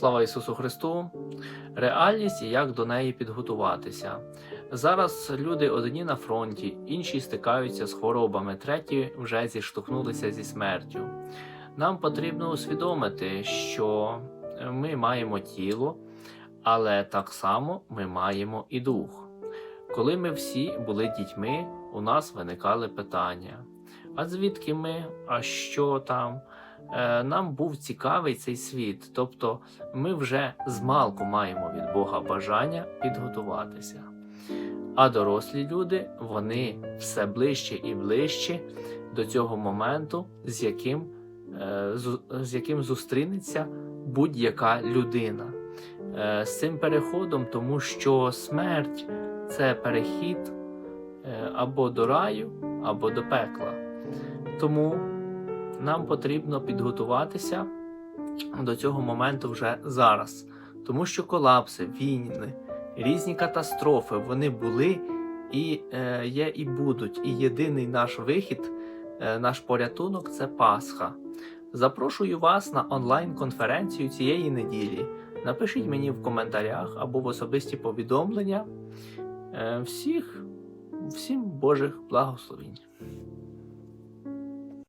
Слава Ісусу Христу! Реальність і як до неї підготуватися. Зараз люди одні на фронті, інші стикаються з хворобами, треті вже зіштовхнулися зі смертю. Нам потрібно усвідомити, що ми маємо тіло, але так само ми маємо і дух. Коли ми всі були дітьми, у нас виникали питання: а звідки ми? А що там? Е, Нам був цікавий цей світ, тобто ми вже змалку маємо від Бога бажання підготуватися. А дорослі люди вони все ближче і ближче до цього моменту, з яким, е, з, з яким зустрінеться будь-яка людина. Е, З цим переходом, тому що смерть це перехід або до раю, або до пекла. Тому нам потрібно підготуватися до цього моменту вже зараз, тому що колапси, війни, різні катастрофи вони були і е, є, і будуть. І єдиний наш вихід, е, наш порятунок це Пасха. Запрошую вас на онлайн-конференцію цієї неділі. Напишіть мені в коментарях або в особисті повідомлення. Е, всіх, всім Божих благословень.